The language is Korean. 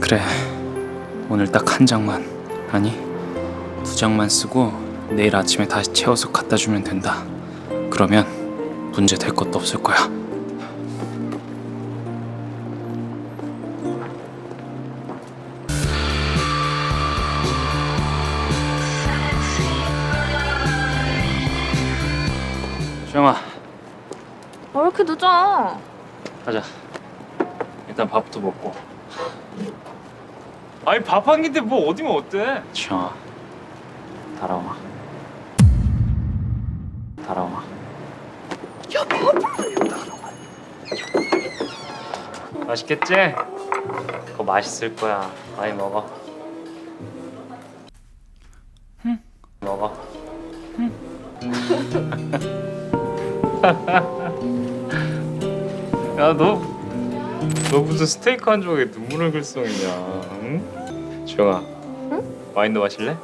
그래 오늘 딱 한 장만 아니 두 장만 쓰고 내일 아침에 다시 채워서 갖다 주면 된다 그러면 문제 될 것도 없을 거야 주영아 왜 이렇게 늦어? 가자. 일단 밥부터 먹고. 아니 밥 한 끼인데 뭐 어디면 어때? 지영아, 따라와. 따라와. 맛있겠지? 그거 맛있을 거야. 많이 먹어. 응. 먹어. 야 너, 너 무슨 스테이크 한 조각에 눈물을 글썽이냐? 응? 주영아, 와인도 마실래?